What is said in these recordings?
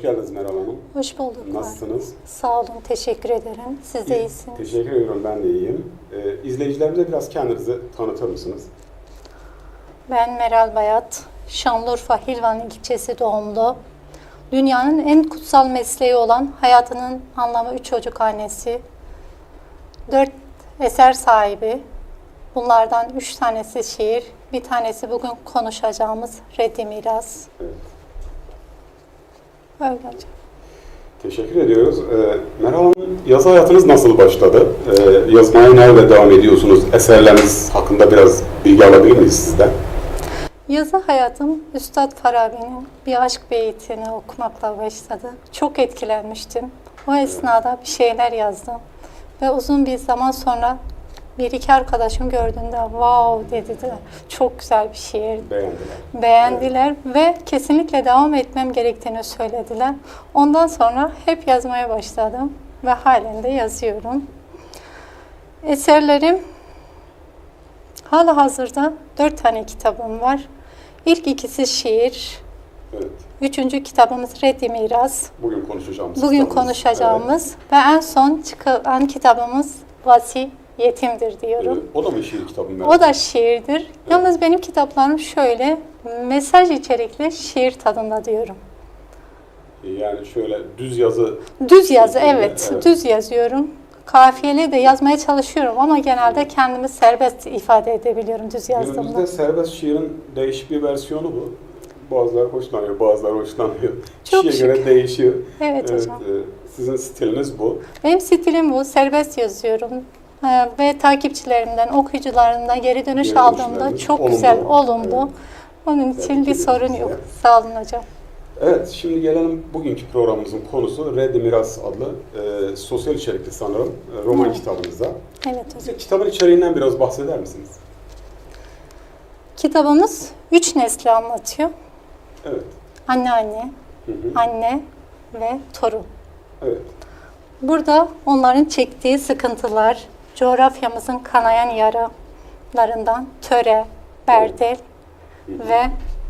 Hoş geldiniz Meral Hanım. Hoş bulduk. Nasılsınız? Sağ olun, teşekkür ederim. Siz de iyisiniz. Teşekkür ediyorum, ben de iyiyim. Ee, izleyicilerimize biraz kendinizi tanıtır mısınız? Ben Meral Bayat, Şanlıurfa Hilvan ilçesi doğumlu. Dünyanın en kutsal mesleği olan hayatının anlamı üç çocuk annesi. Dört eser sahibi. Bunlardan üç tanesi şiir, bir tanesi bugün konuşacağımız Reddi Miras. Evet. Öyle hocam. Teşekkür ediyoruz. Ee, Meral Hanım, yazı hayatınız nasıl başladı? Ee, yazmaya nerede devam ediyorsunuz? Eserleriniz hakkında biraz bilgi alabilir miyiz sizden? Yazı hayatım Üstad Farabi'nin bir aşk beytini okumakla başladı. Çok etkilenmiştim. O esnada bir şeyler yazdım. Ve uzun bir zaman sonra bir iki arkadaşım gördüğünde wow dediler. Çok güzel bir şiir. Beğendiler. Beğendiler ve kesinlikle devam etmem gerektiğini söylediler. Ondan sonra hep yazmaya başladım ve halen de yazıyorum. Eserlerim hala hazırda dört tane kitabım var. İlk ikisi şiir, Evet. üçüncü kitabımız Reddi Miras. Bugün konuşacağımız Bugün kitabımız. konuşacağımız ve en son çıkan kitabımız Vasi Yetimdir Evet. diyorum. Evet. O da mı şiir kitabı? Meral? O da şiirdir. Yalnız benim kitaplarım şöyle mesaj içerikli şiir tadında diyorum. Yani şöyle düz yazı Düz yazı Şeklinde, evet, evet. düz yazıyorum. Kafiyeli de yazmaya çalışıyorum ama genelde kendimi serbest ifade edebiliyorum düz yazdığımda. Günümüzde serbest şiirin değişik bir versiyonu bu. Bazıları hoşlanıyor, bazıları hoşlanmıyor. Çok Kişiye göre değişiyor. Evet, hocam. e, sizin stiliniz bu. Benim stilim bu, serbest yazıyorum. Ee, ve takipçilerimden, okuyucularımdan geri dönüş aldığımda çok olumlu. güzel, olumlu. Evet. Onun için bir ediyorum sorun yok. Sağ olun hocam. Evet, şimdi gelelim bugünkü programımızın konusu Reddi Miras adlı e, sosyal içerikli sanırım e, roman Evet. kitabınızda. Evet hocam. Kitabın içeriğinden biraz bahseder misiniz? Kitabımız üç nesli anlatıyor. Evet. Anneanne, Hı hı. anne ve torun. Evet. Burada onların çektiği sıkıntılar, coğrafyamızın kanayan yaralarından töre, berdel ve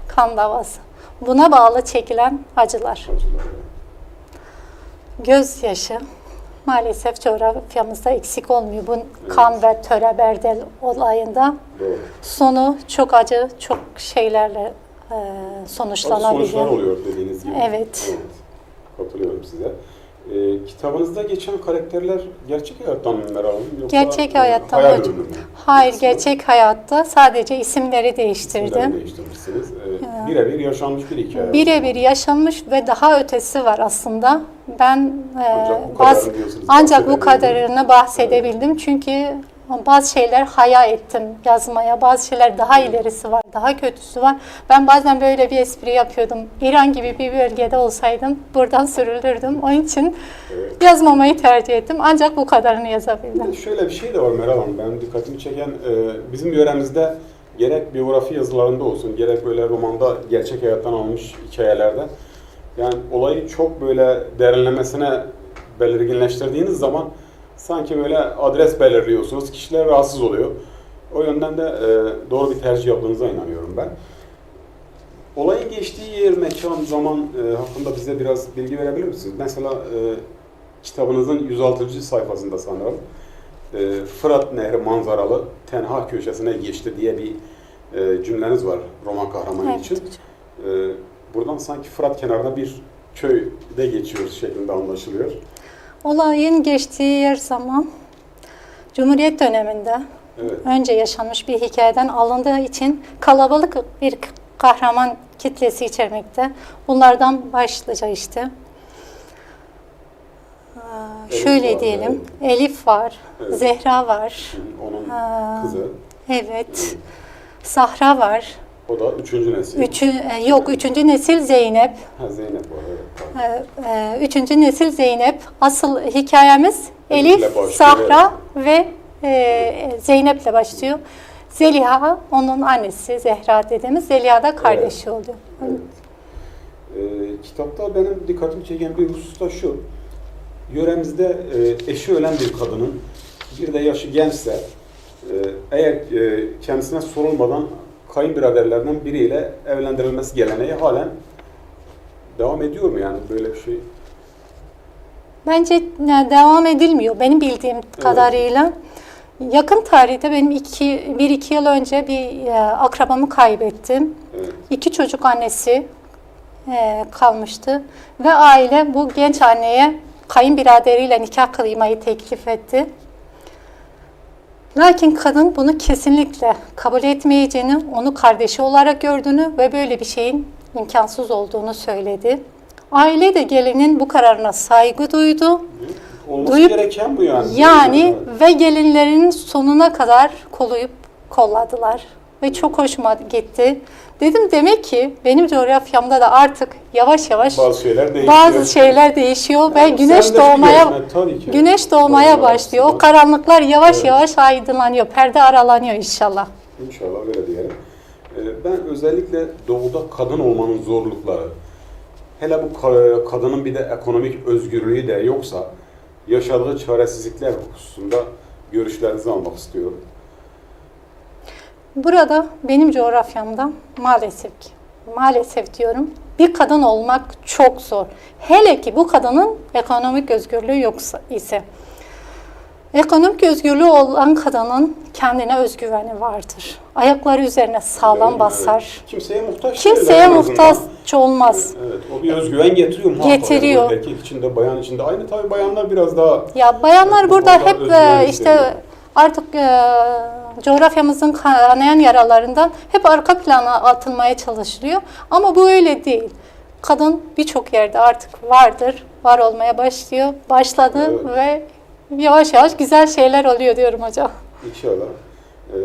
kan davası. Buna bağlı çekilen acılar. Gözyaşı maalesef coğrafyamızda eksik olmuyor. Bu kan ve töre, berdel olayında sonu çok acı, çok şeylerle e, sonuçlanabiliyor. sonuçlar oluyor dediğiniz gibi. Evet. Katılıyorum size. Ee, kitabınızda geçen karakterler gerçek hayattan mı Meral Hanım? Yoksa Gerçek e, hayattan hayal hocam. ürünü mü? Hayır, Aslında gerçek hayatta sadece isimleri isimleri değiştirdim. değiştirmişsiniz. Ee, birebir yaşanmış bir hikaye. Birebir yaşanmış ve daha ötesi var aslında. Ben e, Ancak bu baz- kadarını diyorsunuz, ancak bu bahsedebildim. kadarını bahsedebildim çünkü bazı şeyler haya ettim yazmaya. Bazı şeyler daha ilerisi var, daha kötüsü var. Ben bazen böyle bir espri yapıyordum. İran gibi bir bölgede olsaydım buradan sürülürdüm. Onun için Evet. yazmamayı tercih ettim. Ancak bu kadarını yazabildim. Şöyle bir şey de var Meral Hanım. Benim dikkatimi çeken e, bizim yöremizde gerek biyografi yazılarında olsun gerek böyle romanda gerçek hayattan almış hikayelerde yani olayı çok böyle derinlemesine belirginleştirdiğiniz zaman sanki böyle adres belirliyorsunuz. Kişiler rahatsız oluyor. O yönden de e, doğru bir tercih yaptığınıza inanıyorum ben. Olayın geçtiği yer, mekan, zaman e, hakkında bize biraz bilgi verebilir misiniz? Mesela e, kitabınızın 106. sayfasında sanırım e, Fırat Nehri manzaralı tenha köşesine geçti diye bir e, cümleniz var roman kahramanı Evet için. E, buradan sanki Fırat kenarında bir köyde geçiyoruz şeklinde anlaşılıyor. Olayın geçtiği yer zaman Cumhuriyet döneminde Evet. önce yaşanmış bir hikayeden alındığı için kalabalık bir kahraman kitlesi içermekte. Bunlardan başlıca işte. Ee, Şöyle var, diyelim, Elif var, Evet. Zehra var, Onun kızı. evet, Sahra var, O da üçüncü nesil. Üçü, e, yok üçüncü nesil Zeynep, Ha, Zeynep var. Evet. Ee, e, Üçüncü nesil Zeynep. Asıl hikayemiz Elif, başlıyor, Sahra ve e, Zeynep'le başlıyor. Zeliha onun annesi Zehra dediğimiz Zeliha da kardeşi oluyor. Evet. Ee, kitapta benim dikkatimi çeken bir husus da şu. Yöremizde e, eşi ölen bir kadının bir de yaşı gençse e, eğer e, kendisine sorulmadan kayınbiraderlerden biriyle evlendirilmesi geleneği halen devam ediyor mu yani böyle bir şey? Bence devam edilmiyor benim bildiğim kadarıyla. Yakın tarihte benim iki, bir iki yıl önce bir e, akrabamı kaybettim. Evet. İki çocuk annesi e, kalmıştı ve aile bu genç anneye kayınbiraderiyle nikah kıymayı teklif etti. Lakin kadın bunu kesinlikle kabul etmeyeceğini, onu kardeşi olarak gördüğünü ve böyle bir şeyin imkansız olduğunu söyledi. Aile de gelinin bu kararına saygı duydu. Olması Duyup- gereken bu yani. Yani ve gelinlerin sonuna kadar koluyup kolladılar. Ve çok hoşuma gitti. Dedim demek ki benim coğrafyamda da artık yavaş yavaş bazı şeyler değişiyor. bazı şeyler değişiyor ve Yani güneş doğmaya güneş doğmaya Doğru başlıyor. O karanlıklar yavaş Evet. yavaş aydınlanıyor. Perde aralanıyor inşallah. İnşallah öyle diyelim. Ee, Ben özellikle doğuda kadın olmanın zorlukları, hele bu ka- kadının bir de ekonomik özgürlüğü de yoksa yaşadığı çaresizlikler hususunda görüşlerinizi almak istiyorum. Burada benim coğrafyamda maalesef ki, maalesef diyorum bir kadın olmak çok zor. Hele ki bu kadının ekonomik özgürlüğü yoksa ise. Ekonomik özgürlüğü olan kadının kendine özgüveni vardır. Ayakları üzerine sağlam Yani, basar. evet, Kimseye muhtaç Kimseye muhtaç olmaz. Evet, o bir özgüven getiriyor. Getiriyor. Erkek içinde, bayan içinde. Aynı tabii bayanlar biraz daha Ya bayanlar Bu burada hep e, işte artık e, coğrafyamızın kanayan yaralarından hep arka plana atılmaya çalışılıyor. Ama bu öyle değil. Kadın birçok yerde artık vardır, var olmaya başlıyor, başladı Evet. ve yavaş yavaş güzel şeyler oluyor diyorum hocam. İnşallah. Ee,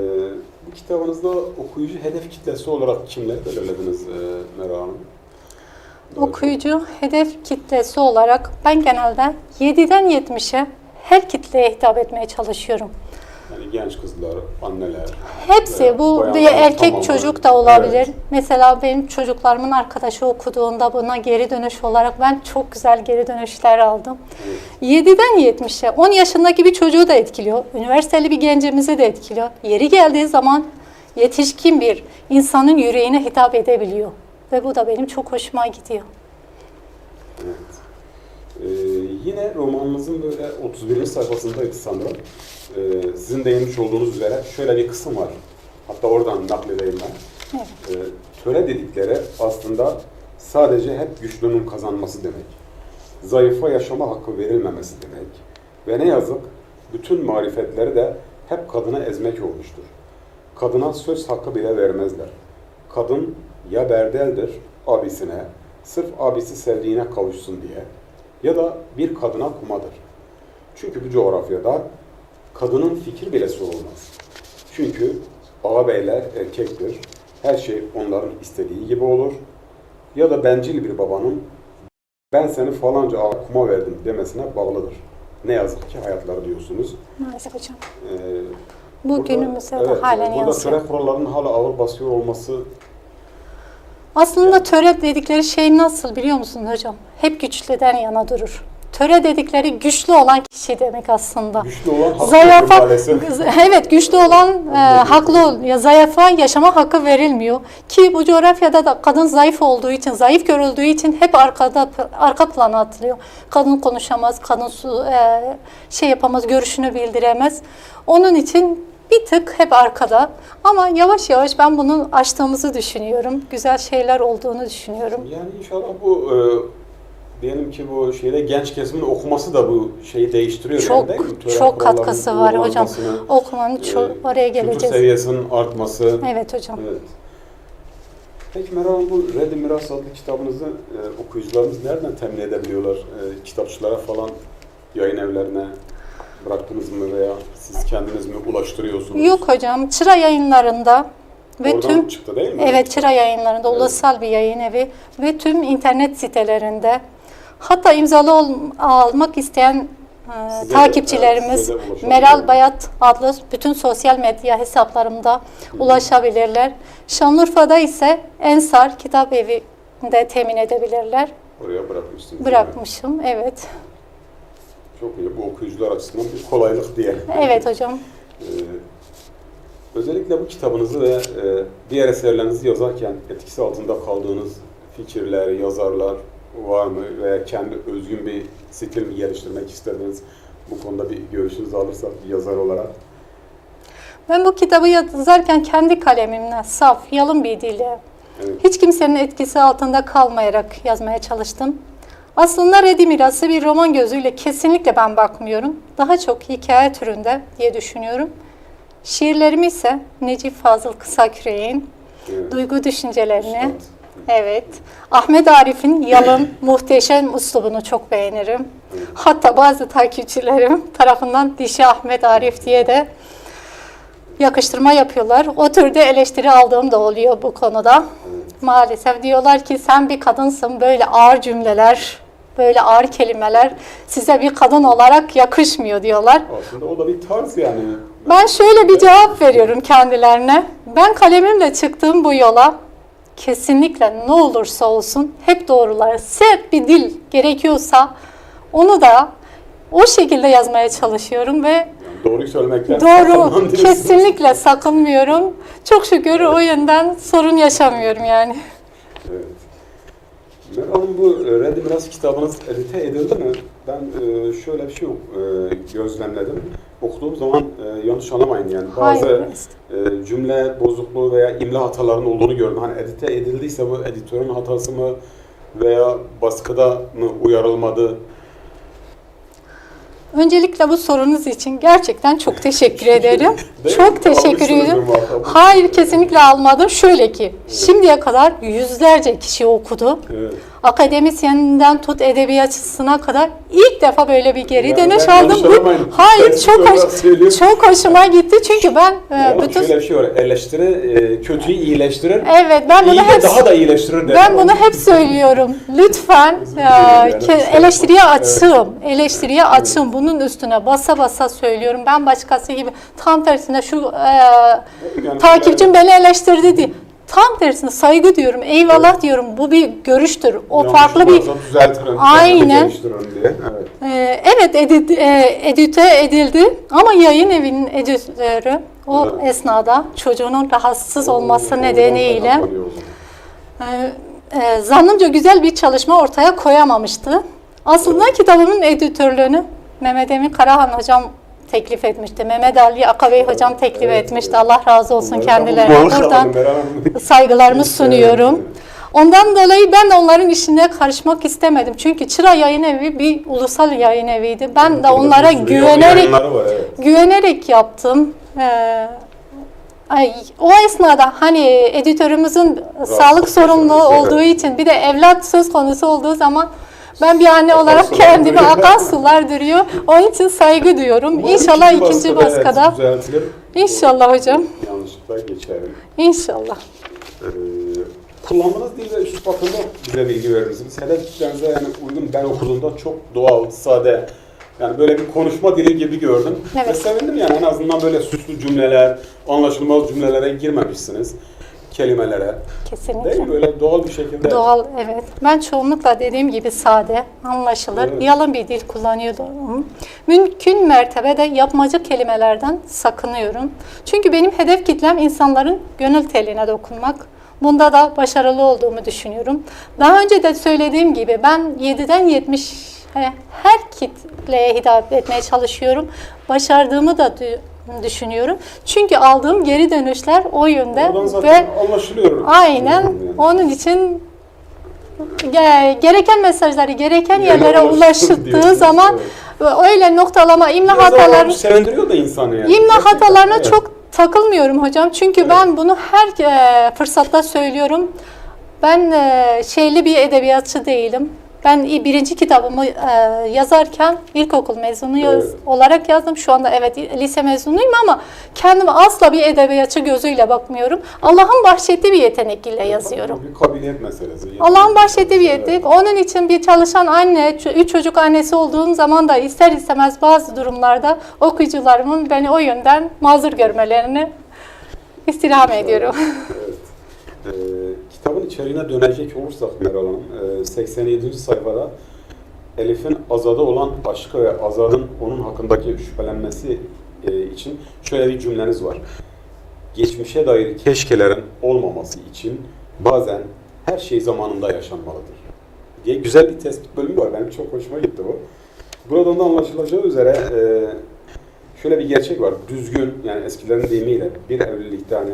bu kitabınızda okuyucu hedef kitlesi olarak kimleri belirlediniz e, Meral Hanım? Okuyucu hedef kitlesi olarak ben genelde 7'den 70'e her kitleye hitap etmeye çalışıyorum. Yani genç kızlar, anneler. Hepsi bu bir erkek tamamen. çocuk da olabilir. Evet. Mesela benim çocuklarımın arkadaşı okuduğunda buna geri dönüş olarak ben çok güzel geri dönüşler aldım. Evet. 7'den 70'e 10 yaşındaki bir çocuğu da etkiliyor. Üniversiteli bir gencimizi de etkiliyor. Yeri geldiği zaman yetişkin bir insanın yüreğine hitap edebiliyor. Ve bu da benim çok hoşuma gidiyor. Evet. Ee, yine romanınızın böyle 31. sayfasındaydı sanırım. Ee, sizin değinmiş olduğunuz üzere şöyle bir kısım var. Hatta oradan nakledeyim ben. Evet. Ee, töre dedikleri aslında sadece hep güçlünün kazanması demek. Zayıfa yaşama hakkı verilmemesi demek. Ve ne yazık bütün marifetleri de hep kadına ezmek olmuştur. Kadına söz hakkı bile vermezler. Kadın ya berdeldir abisine, sırf abisi sevdiğine kavuşsun diye ya da bir kadına kumadır. Çünkü bu coğrafyada kadının fikir bile sorulmaz. Çünkü ağabeyler erkektir. Her şey onların istediği gibi olur. Ya da bencil bir babanın ben seni falanca ağa kuma verdim demesine bağlıdır. Ne yazık ki hayatları diyorsunuz. Maalesef hocam. Ee, Bu burada- günümüzde de evet, halen Burada yansıyor. töre kurallarının hala ağır basıyor olması Aslında töre dedikleri şey nasıl biliyor musun hocam? Hep güçlüden yana durur. Töre dedikleri güçlü olan kişi demek aslında. güçlü olan haklı Zayafa, evet güçlü olan e, haklı. Ya zayafa yaşama hakkı verilmiyor. Ki bu coğrafyada da kadın zayıf olduğu için, zayıf görüldüğü için hep arkada arka plana atılıyor. Kadın konuşamaz, kadın su, e, şey yapamaz, görüşünü bildiremez. Onun için bir tık hep arkada. Ama yavaş yavaş ben bunu aştığımızı düşünüyorum. Güzel şeyler olduğunu düşünüyorum. Yani inşallah bu e, diyelim ki bu şeyde genç kesimin okuması da bu şeyi değiştiriyor yani Çok değil? Töre çok katkısı var hocam. Okumanın çok e, oraya Kültür geleceğiz. seviyesinin artması. Evet hocam. Evet. Peki Meral Hanım, bu Red Miras adlı kitabınızı e, okuyucularımız nereden temin edebiliyorlar? E, kitapçılara falan, yayın evlerine bıraktınız mı veya siz kendiniz mi ulaştırıyorsunuz? Yok hocam, Çıra yayınlarında ve Oradan tüm çıktı değil mi? Evet, Çıra yayınlarında Evet. ulusal bir yayın evi ve tüm internet sitelerinde hatta imzalı ol- almak isteyen e, Size takipçilerimiz de. Meral Bayat adlı bütün sosyal medya hesaplarımda ulaşabilirler. Şanlıurfa'da ise Ensar Kitap Evi'nde temin edebilirler. Oraya bırakmışsınız. Bırakmışım, evet. Çok iyi. Bu okuyucular açısından bir kolaylık diye. Evet hocam. Ee, özellikle bu kitabınızı ve e, diğer eserlerinizi yazarken etkisi altında kaldığınız fikirler, yazarlar var mı? Veya kendi özgün bir stil mi geliştirmek istediniz? Bu konuda bir görüşünüzü alırsak bir yazar olarak. Ben bu kitabı yazarken kendi kalemimle saf, yalın bir dille, Evet. hiç kimsenin etkisi altında kalmayarak yazmaya çalıştım. Aslında Redi Mirası bir roman gözüyle kesinlikle ben bakmıyorum. Daha çok hikaye türünde diye düşünüyorum. Şiirlerimi ise Necip Fazıl Kısaküre'nin Evet. duygu düşüncelerini, Üstad. evet, Ahmet Arif'in yalın, muhteşem üslubunu çok beğenirim. Hatta bazı takipçilerim tarafından Dişi Ahmet Arif diye de yakıştırma yapıyorlar. O türde eleştiri aldığım da oluyor bu konuda. Maalesef diyorlar ki sen bir kadınsın böyle ağır cümleler, böyle ağır kelimeler size bir kadın olarak yakışmıyor diyorlar. Aslında o da bir tarz yani. Ben şöyle bir cevap veriyorum kendilerine. Ben kalemimle çıktığım bu yola kesinlikle ne olursa olsun hep doğruları, sert bir dil gerekiyorsa onu da o şekilde yazmaya çalışıyorum ve Yani doğruyu söylemekten doğru kesinlikle sakınmıyorum. Çok şükür o yönden sorun yaşamıyorum yani. Evet. Hanım bu e, Red Miras kitabınız edite edildi mi? Ben e, şöyle bir şey e, gözlemledim. Okuduğum zaman e, yanlış anlamayın yani bazı e, cümle bozukluğu veya imla hatalarının olduğunu gördüm. Hani edite edildiyse bu editörün hatası mı veya baskıda mı uyarılmadı? Öncelikle bu sorunuz için gerçekten çok teşekkür ederim. Çok teşekkür ederim. Hayır kesinlikle almadım. Şöyle ki şimdiye kadar yüzlerce kişi okudu. Evet. Akademisyeninden tut edebiyatçısına kadar ilk defa böyle bir geri Yani dönüş aldım. Bu, hayır Ben çok hoş, çok hoşuma gitti çünkü ben e, Yani bütün şöyle bir şey var. Eleştiri e, kötüyü iyileştirir. evet ben bunu hep daha da iyileştirir. derim. ben bunu hep söylüyorum. Lütfen e, eleştiriye Evet. açığım. Eleştiriye açığım. Bunun üstüne basa basa söylüyorum. Ben başkası gibi tam tersine şu e, Yani- takipçim beni eleştirdi diye. Tam tersine saygı diyorum. Eyvallah diyorum. Bu bir görüştür. O Yanlış farklı bir düzeltirim, Aynen. diye. Evet. Ee, evet edit, e, edite edildi ama yayın evinin editörü o Evet. esnada çocuğunun rahatsız olması nedeniyle o zaman. e, e, zannımca güzel bir çalışma ortaya koyamamıştı. Aslında kitabımın editörlüğünü Mehmet Emin Karahan hocam teklif etmişti. Mehmet Ali Akabey hocam teklif Evet, etmişti. Allah razı olsun kendilerine. da Buradan saygılarımı sunuyorum. Ondan dolayı ben de onların işine karışmak istemedim. Çünkü Çıra Yayın Evi bir ulusal yayın eviydi. Ben de onlara güvenerek var, evet. güvenerek yaptım. Ee, ay, o esnada hani editörümüzün sağlık sorumluluğu yaşaması, olduğu için bir de evlat söz konusu olduğu zaman ben bir anne olarak duruyor. akan sular duruyor. Onun için saygı duyuyorum. Umarım İnşallah ikinci baskıda, düzeltilir. İnşallah hocam. Yanlışlıkla geçer. İnşallah. Ee, kullandığınız dil ve üslup hakkında bize bilgi verir misiniz? Hedef kitlenize yani uygun ben okuduğumda çok doğal, sade, yani böyle bir konuşma dili gibi gördüm. Evet. Ve sevindim yani en azından böyle süslü cümleler, anlaşılmaz cümlelere girmemişsiniz. Kelimelere. Değil Kesinlikle. mi? Böyle doğal bir şekilde. Doğal evet. Ben çoğunlukla dediğim gibi sade, anlaşılır, Evet. yalın bir dil kullanıyorum. Mümkün mertebede yapmacık kelimelerden sakınıyorum. Çünkü benim hedef kitlem insanların gönül teline dokunmak. Bunda da başarılı olduğumu düşünüyorum. Daha önce de söylediğim gibi ben 7'den 70 her kitleye hitap etmeye çalışıyorum. Başardığımı da düşünüyorum. Çünkü aldığım geri dönüşler o yönde ve anlaşılıyor. Aynen. Yani. Onun için ge- gereken mesajları gereken Yerine yerlere diyorsunuz, zaman öyle noktalama, imla Biraz hataları, sevindiriyor da insanı yani. imla Gerçekten, hatalarına evet. çok takılmıyorum hocam. Çünkü Evet. ben bunu her e, fırsatta söylüyorum. Ben e, şeyli bir edebiyatçı değilim. Ben birinci kitabımı e, yazarken ilkokul mezunu yaz- Evet. olarak yazdım. Şu anda evet lise mezunuyum ama kendime asla bir edebiyatçı gözüyle bakmıyorum. Allah'ın bahşettiği bir yetenek ile yazıyorum. Bir kabiliyet meselesi. Allah'ın bahşettiği bir Evet. yetenek. Onun için bir çalışan anne, üç çocuk annesi olduğum zaman da ister istemez bazı durumlarda okuyucularımın beni o yönden mazur görmelerini istirham ediyorum. Evet. Ee, kitabın içeriğine dönecek olursak Meral Hanım, e, 87. sayfada Elif'in Azad'a olan aşkı ve Azad'ın onun hakkındaki şüphelenmesi e, için şöyle bir cümleniz var. Geçmişe dair keşkelerin olmaması için bazen her şey zamanında yaşanmalıdır. diye güzel bir tespit bölümü var. Benim çok hoşuma gitti bu. Buradan da anlaşılacağı üzere e, şöyle bir gerçek var. Düzgün yani eskilerin deyimiyle bir evlilikte hani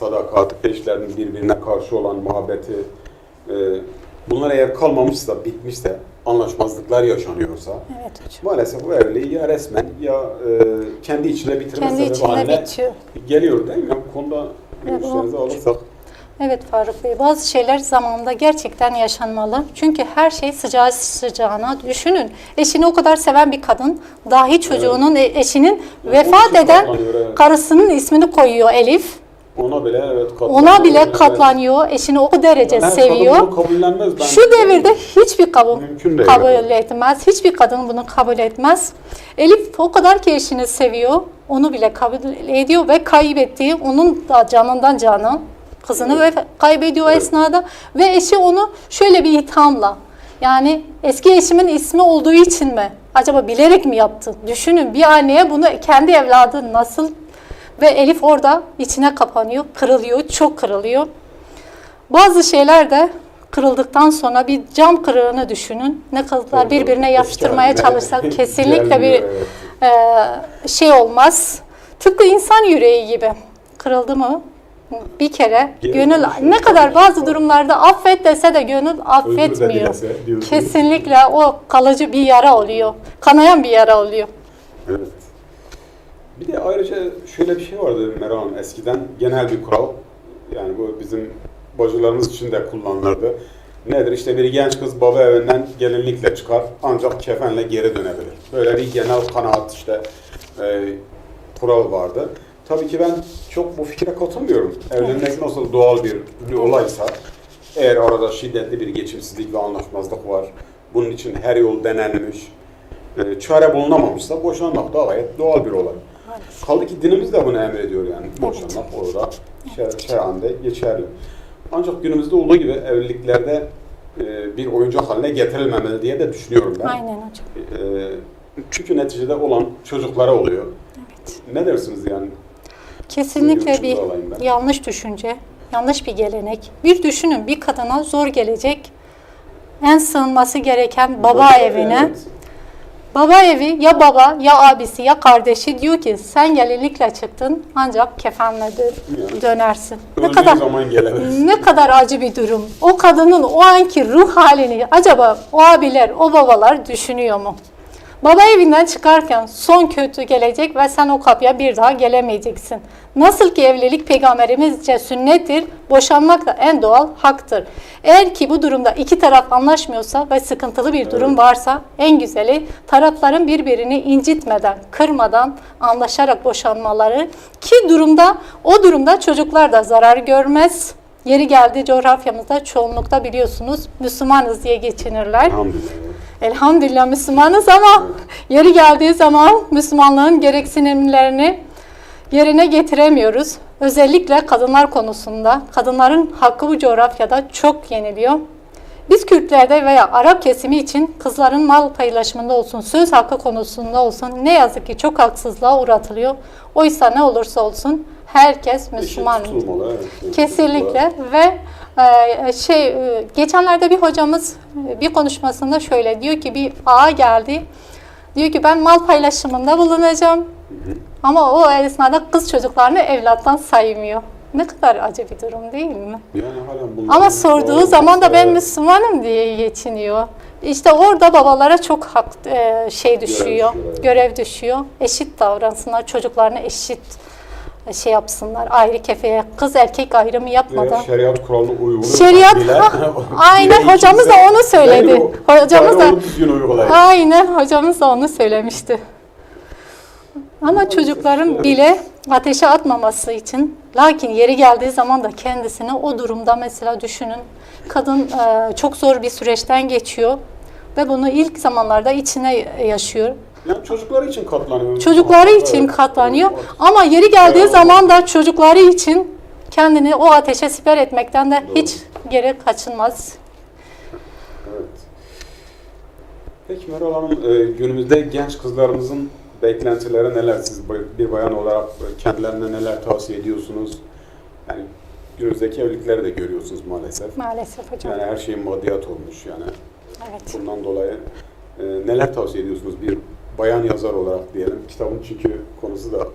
sadakat, eşlerin birbirine karşı olan muhabbeti e, bunlar eğer kalmamışsa, bitmişse, anlaşmazlıklar yaşanıyorsa Evet hocam. maalesef bu evliliği ya resmen ya e, kendi içine bitirme Kendi sebebi haline bitiyor. geliyor değil mi? Bu konuda Evet, görüşlerinizi o- alırsak. Evet Faruk Bey, bazı şeyler zamanında gerçekten yaşanmalı. Çünkü her şey sıcağı sıcağına. Düşünün, eşini o kadar seven bir kadın, dahi çocuğunun, e- eşinin Yani vefat eden evet. karısının ismini koyuyor Elif. Ona bile evet katlanıyor. Ona bile Evet. katlanıyor, eşini o derece kadın seviyor. bunu kabullenmez bence. Şu devirde hiçbir Mümkün değil. kabul etmez. Hiçbir kadın bunu kabul etmez. Elif o kadar ki eşini seviyor. Onu bile kabul ediyor ve kaybettiği onun da canından canı kızını ve kaybediyor Evet. esnada ve eşi onu şöyle bir ithamla yani eski eşimin ismi olduğu için mi? Acaba bilerek mi yaptı? Düşünün bir anneye bunu kendi evladı nasıl ve Elif orada içine kapanıyor, kırılıyor, çok kırılıyor. Bazı şeyler de kırıldıktan sonra bir cam kırığını düşünün. Ne kadar birbirine yapıştırmaya çalışsak kesinlikle bir e, şey olmaz. Tıpkı insan yüreği gibi. Kırıldı mı? Bir kere gönül dönüşü ne kadar bazı durumlarda affet dese de gönül affetmiyor. Kesinlikle o kalıcı bir yara oluyor. Kanayan bir yara oluyor. Evet. Bir de ayrıca şöyle bir şey vardı Meral Hanım. Eskiden genel bir kural. Yani bu bizim bacılarımız için de kullanılırdı. Nedir? İşte bir genç kız baba evinden gelinlikle çıkar. Ancak kefenle geri dönebilir. Böyle bir genel kanaat işte e, kural vardı. Tabii ki ben çok bu fikre katılmıyorum. Evlenmek nasıl doğal bir, bir olaysa eğer arada şiddetli bir geçimsizlik ve anlaşmazlık var. Bunun için her yol denenmiş. e, çare bulunamamışsa boşanmak da gayet doğal bir olay. Kaldı ki dinimiz de bunu emrediyor yani. Boşanmak orada şer, şer'ande geçerli. Ancak günümüzde olduğu gibi evliliklerde e, bir oyuncak haline getirilmemeli diye de düşünüyorum ben. Aynen hocam. E, çünkü neticede olan çocuklara oluyor. Evet. Ne dersiniz yani? Kesinlikle bir yanlış düşünce, yanlış bir gelenek. Bir düşünün bir kadına zor gelecek en sığınması gereken baba evine. Evet. Baba evi ya baba ya abisi ya kardeşi diyor ki sen gelinlikle çıktın ancak kefenle dö- dönersin. Ne Öldüğü kadar zaman gelemez. ne kadar acı bir durum. O kadının o anki ruh halini acaba o abiler, o babalar düşünüyor mu? Baba evinden çıkarken son kötü gelecek ve sen o kapıya bir daha gelemeyeceksin. Nasıl ki evlilik peygamberimizce sünnettir, boşanmak da en doğal haktır. Eğer ki bu durumda iki taraf anlaşmıyorsa ve sıkıntılı bir durum varsa en güzeli tarafların birbirini incitmeden, kırmadan anlaşarak boşanmaları ki durumda o durumda çocuklar da zarar görmez. Yeri geldi coğrafyamızda çoğunlukta biliyorsunuz Müslümanız diye geçinirler. Elhamdülillah. Elhamdülillah Müslümanız ama yeri geldiği zaman Müslümanlığın gereksinimlerini yerine getiremiyoruz. Özellikle kadınlar konusunda. Kadınların hakkı bu coğrafyada çok yeniliyor. Biz Kürtlerde veya Arap kesimi için kızların mal paylaşımında olsun, söz hakkı konusunda olsun ne yazık ki çok haksızlığa uğratılıyor. Oysa ne olursa olsun herkes Müslüman. Tutulmalı, evet. Kesinlikle ve şey e, geçenlerde bir hocamız e, bir konuşmasında şöyle diyor ki bir ağa geldi. Diyor ki ben mal paylaşımında bulunacağım. Ama o esnada kız çocuklarını evlattan saymıyor. Ne kadar acı bir durum değil mi? Yani halen Ama sorduğu doğru zaman da ben. Müslümanım diye geçiniyor. İşte orada babalara çok hak e, şey düşüyor, görev düşüyor. Eşit davransınlar, çocuklarına eşit şey yapsınlar, ayrı kefeye, kız erkek ayrımı yapmadan. şeriat kuralına uygun. Şeriat, bile- ha, aynen hocamız da onu söyledi. Hocamız da-. Aynen hocamız da onu söylemişti. Ama çocukların bile ateşe atmaması için lakin yeri geldiği zaman da kendisini o durumda mesela düşünün kadın e, çok zor bir süreçten geçiyor ve bunu ilk zamanlarda içine yaşıyor. Yani çocukları için katlanıyor. Çocukları Evet, için evet. katlanıyor ama yeri geldiği Evet. zaman da çocukları için kendini o ateşe siper etmekten de Doğru. hiç geri kaçınmaz. Evet. Peki Meral Hanım, e, günümüzde genç kızlarımızın beklentileri neler? Siz bir bayan olarak kendilerine neler tavsiye ediyorsunuz? Yani günümüzdeki evlilikleri de görüyorsunuz maalesef. Maalesef hocam. Yani her şey maddiyat olmuş yani. Evet. Bundan dolayı e, neler tavsiye ediyorsunuz bir bayan yazar olarak diyelim. Kitabın çünkü konusu da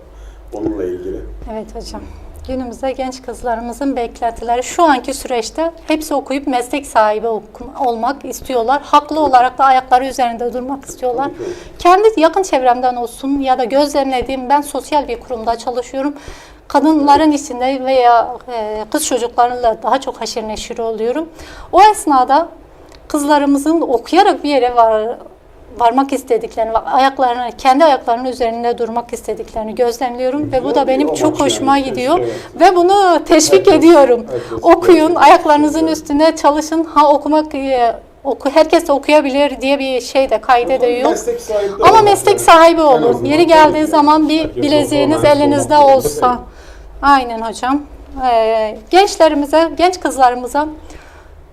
onunla ilgili. Evet hocam. Günümüzde genç kızlarımızın beklentileri şu anki süreçte hepsi okuyup meslek sahibi olmak istiyorlar. Haklı olarak da ayakları üzerinde durmak istiyorlar. Kendi yakın çevremden olsun ya da gözlemlediğim ben sosyal bir kurumda çalışıyorum. Kadınların içinde veya e, kız çocuklarıyla daha çok haşır neşir oluyorum. O esnada kızlarımızın okuyarak bir yere var, varmak istediklerini, ayaklarını, kendi ayaklarının üzerinde durmak istediklerini gözlemliyorum ve bu da benim çok hoşuma yani. gidiyor ve bunu teşvik ediyorum. Okuyun, ayaklarınızın Evet. üstünde çalışın. Ha okumak e, oku herkes okuyabilir diye bir şey de kaydı da yok. Meslek Ama meslek sahibi olun. Yeri geldiği zaman bir bileziğiniz elinizde olsa. Aynen hocam. Ee, gençlerimize, genç kızlarımıza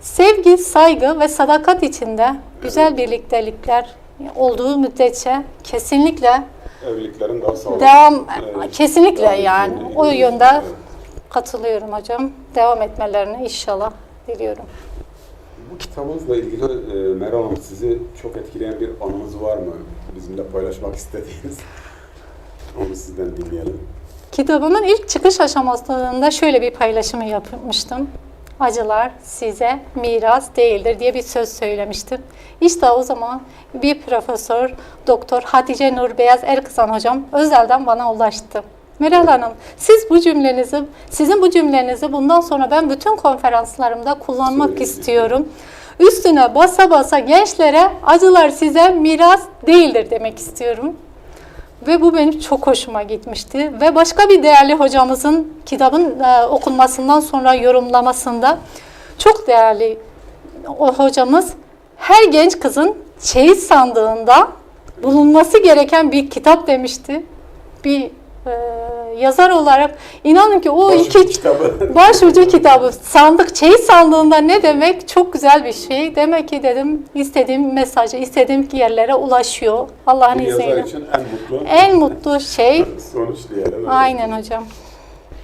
sevgi, saygı ve sadakat içinde güzel birliktelikler olduğu müddetçe kesinlikle Evliliklerin daha sağlıklı. devam Evet. kesinlikle Devam yani o yönde Evet. katılıyorum hocam. Devam etmelerini inşallah diliyorum. Bu kitabınızla ilgili e, Meral Hanım sizi çok etkileyen bir anınız var mı? Bizimle paylaşmak istediğiniz. Onu sizden dinleyelim. Kitabımın ilk çıkış aşamasında şöyle bir paylaşımı yapmıştım. Acılar size miras değildir diye bir söz söylemiştim. İşte o zaman bir profesör, doktor Hatice Nur Beyaz Erkısan hocam özelden bana ulaştı. Meral Hanım, siz bu cümlenizi, sizin bu cümlenizi bundan sonra ben bütün konferanslarımda kullanmak istiyorum. Üstüne basa basa gençlere acılar size miras değildir demek istiyorum. Ve bu benim çok hoşuma gitmişti. Ve başka bir değerli hocamızın kitabın e, okunmasından sonra yorumlamasında çok değerli o hocamız her genç kızın çeyiz sandığında bulunması gereken bir kitap demişti. Bir e, yazar olarak inanın ki o Başucu iki kitabı. Başucu kitabı, sandık, çeyiz sandığında ne demek? Çok güzel bir şey. Demek ki dedim istediğim mesajı, istediğim yerlere ulaşıyor. Allah'ın Bir yazar izniyle. için en mutlu En mutlu şey, sonuç diyelim. Evet. aynen hocam.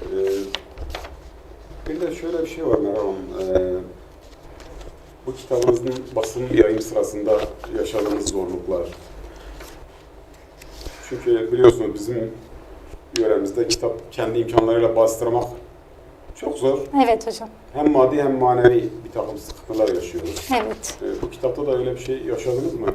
Ee, bir de şöyle bir şey var Meral Hanım. Ee, bu kitabınızın basın yayın sırasında yaşadığınız zorluklar. Çünkü biliyorsunuz bizim yöremizde kitap kendi imkanlarıyla bastırmak çok zor. Evet hocam, Hem maddi hem manevi bir takım sıkıntılar yaşıyoruz. evet. Ee, bu kitapta da öyle bir şey yaşadınız mı?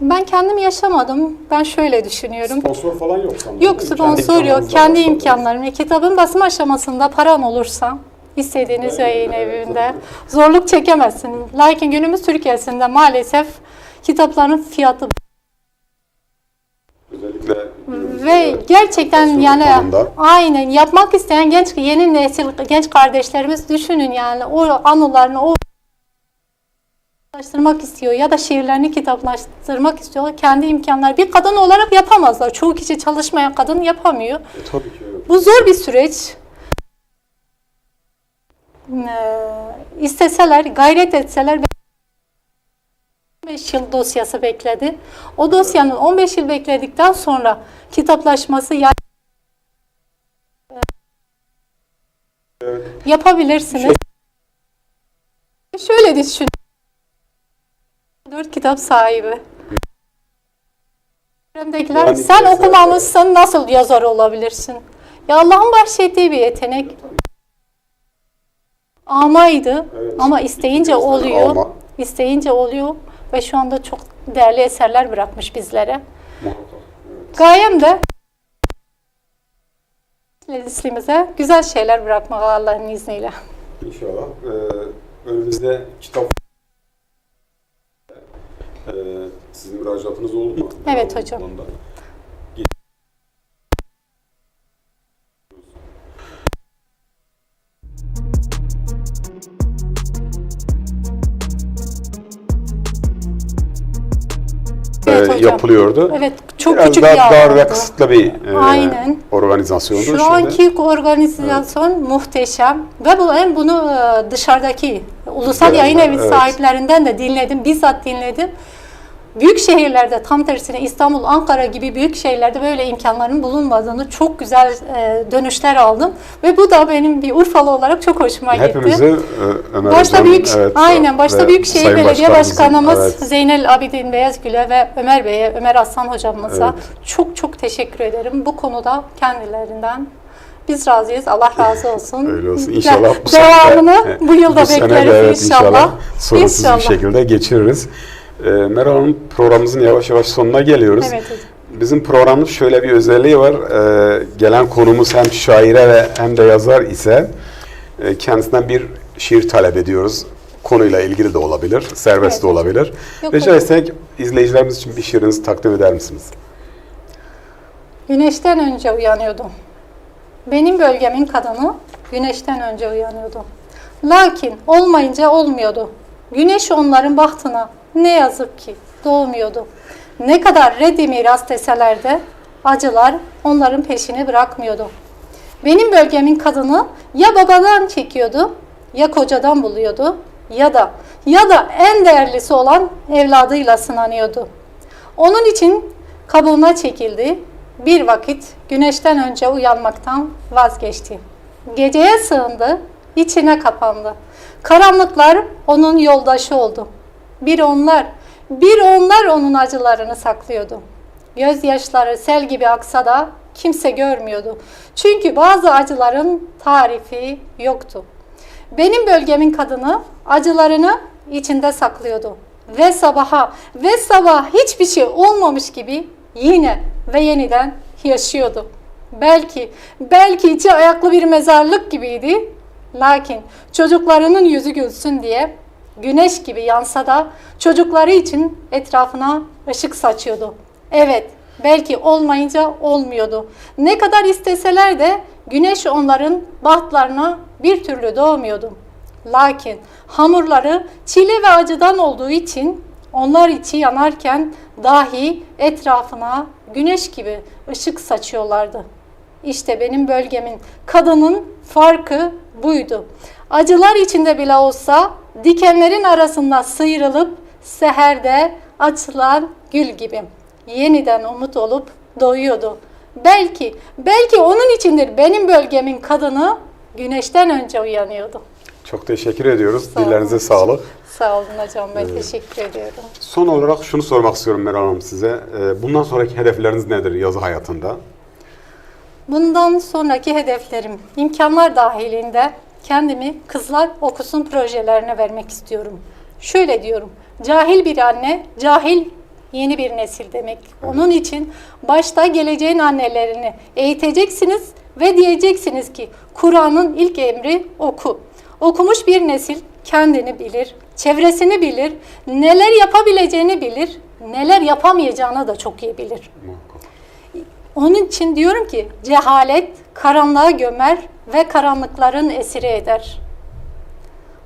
Ben kendim yaşamadım. Ben şöyle düşünüyorum. Sponsor falan yok sanırım. Yok sponsor yok. Kendi imkanlarım. E, Kitabın basım aşamasında paran olursa istediğiniz Evet, yayın evet, evinde zorluk çekemezsiniz. Lakin günümüz Türkiye'sinde maalesef kitapların fiyatı Özellikle Ve gerçekten Enflasyon yani konuda. aynen yapmak isteyen genç yeni nesil genç kardeşlerimiz düşünün yani o anılarını o kitaplaştırmak istiyor ya da şiirlerini kitaplaştırmak istiyor. Kendi imkanları bir kadın olarak yapamazlar. Çoğu kişi çalışmayan kadın yapamıyor. E, tabii ki evet. Bu zor bir süreç. Ee, isteseler, gayret etseler 15 yıl dosyası bekledi. O dosyanın 15 yıl bekledikten sonra kitaplaşması ya- Evet. yapabilirsiniz. Şöyle düşün. 4 kitap sahibi. Çevremdekiler, Yani sen okumamışsın nasıl yazar olabilirsin? Ya Allah'ın bahşettiği bir yetenek. Almaydı Evet. ama isteyince oluyor. alma. İsteyince oluyor ve şu anda çok değerli eserler bırakmış bizlere. Gayem de listemize güzel şeyler bırakmak Allah'ın izniyle. İnşallah. Ee, önümüzde kitap ee, sizin müracaatınız oldu mu? Evet hocam. konuda. Hocam. yapılıyordu. Evet, çok Biraz küçük daha bir dar ve kısıtlı bir e, Aynen. organizasyondu. Şu Şimdi- anki organizasyon muhteşem ve bu hem bunu e, dışarıdaki ulusal Evet, yayın evi evet. sahiplerinden de dinledim, bizzat dinledim. Büyük şehirlerde tam tersine İstanbul, Ankara gibi büyük şehirlerde böyle imkanların bulunmadığını çok güzel e, dönüşler aldım. Ve bu da benim bir Urfalı olarak çok hoşuma gitti. Hepimizi e, Başta büyük evet, aynen başta ve Büyükşehir Sayın Belediye Başkanımız evet, Zeynel Abidin Beyazgül'e ve Ömer Bey'e, Ömer Aslan hocamıza Evet. çok çok teşekkür ederim. Bu konuda kendilerinden biz razıyız. Allah razı olsun. Öyle olsun. İnşallah bu sene de- devamını bu yılda sene de bekleriz evet, inşallah. sorunsuz İnşallah. bir şekilde geçiririz. Ee, Meral Hanım programımızın yavaş yavaş sonuna geliyoruz. Evet hocam. Bizim programın şöyle bir özelliği var. Ee, gelen konumuz hem şaire ve hem de yazar ise e, kendisinden bir şiir talep ediyoruz. Konuyla ilgili de olabilir, serbest Evet de olabilir. Yok Rica etsek izleyicilerimiz için bir şiirinizi takdim eder misiniz? Güneşten önce uyanıyordum. Benim bölgemin kadını güneşten önce uyanıyordu. Lakin olmayınca olmuyordu. Güneş onların bahtına ne yazık ki doğmuyordu. Ne kadar reddi miras deseler de acılar onların peşini bırakmıyordu. Benim bölgemin kadını ya babadan çekiyordu, ya kocadan buluyordu, ya da ya da en değerlisi olan evladıyla sınanıyordu. Onun için kabuğuna çekildi. Bir vakit güneşten önce uyanmaktan vazgeçti. Geceye sığındı, içine kapandı. Karanlıklar onun yoldaşı oldu. Bir onlar, bir onlar onun acılarını saklıyordu. Gözyaşları sel gibi aksa da kimse görmüyordu. Çünkü bazı acıların tarifi yoktu. Benim bölgemin kadını acılarını içinde saklıyordu. Ve sabaha ve sabah hiçbir şey olmamış gibi yine ve yeniden yaşıyordu. Belki, belki içi ayaklı bir mezarlık gibiydi. Lakin çocuklarının yüzü gülsün diye güneş gibi yansa da çocukları için etrafına ışık saçıyordu. Evet, belki olmayınca olmuyordu. Ne kadar isteseler de güneş onların bahtlarına bir türlü doğmuyordu. Lakin hamurları çile ve acıdan olduğu için onlar içi yanarken dahi etrafına güneş gibi ışık saçıyorlardı. İşte benim bölgemin kadının farkı buydu. Acılar içinde bile olsa dikenlerin arasında sıyrılıp seherde açılan gül gibi yeniden umut olup doğuyordu. Belki, belki onun içindir benim bölgemin kadını güneşten önce uyanıyordu. Çok teşekkür ediyoruz. Sağ olun. Dillerinize sağlık. Sağ olun hocam ben teşekkür ediyorum. Son olarak şunu sormak istiyorum Meral Hanım size. Ee, Bundan sonraki hedefleriniz nedir yazı hayatında? Bundan sonraki hedeflerim imkanlar dahilinde kendimi kızlar okusun projelerine vermek istiyorum. Şöyle diyorum. Cahil bir anne, cahil yeni bir nesil demek. Onun için başta geleceğin annelerini eğiteceksiniz ve diyeceksiniz ki Kur'an'ın ilk emri oku. Okumuş bir nesil kendini bilir, çevresini bilir, neler yapabileceğini bilir, neler yapamayacağını da çok iyi bilir. Muhakkak. Onun için diyorum ki cehalet karanlığa gömer ve karanlıkların esiri eder.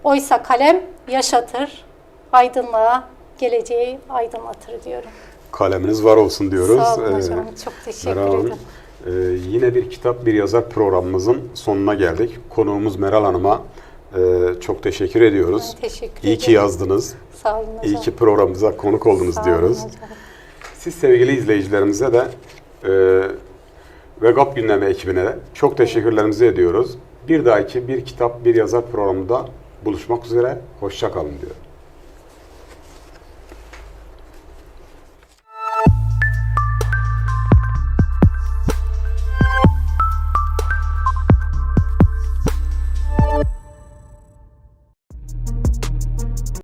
Oysa kalem yaşatır, aydınlığa geleceği aydınlatır diyorum. Kaleminiz var olsun diyoruz. Sağ olun Ee, hocam. Çok teşekkür ederim. e, yine bir kitap bir yazar programımızın sonuna geldik. Konuğumuz Meral Hanım'a e, çok teşekkür ediyoruz. Ben teşekkür İyi ki ederim. yazdınız. Sağ olun hocam. İyi ki programımıza konuk oldunuz Sağ olun diyoruz. hocam. Siz sevgili izleyicilerimize de e, ve GAP Gündemi ekibine çok teşekkürlerimizi ediyoruz. Bir dahaki bir kitap bir yazar programında buluşmak üzere. Hoşça kalın diyor.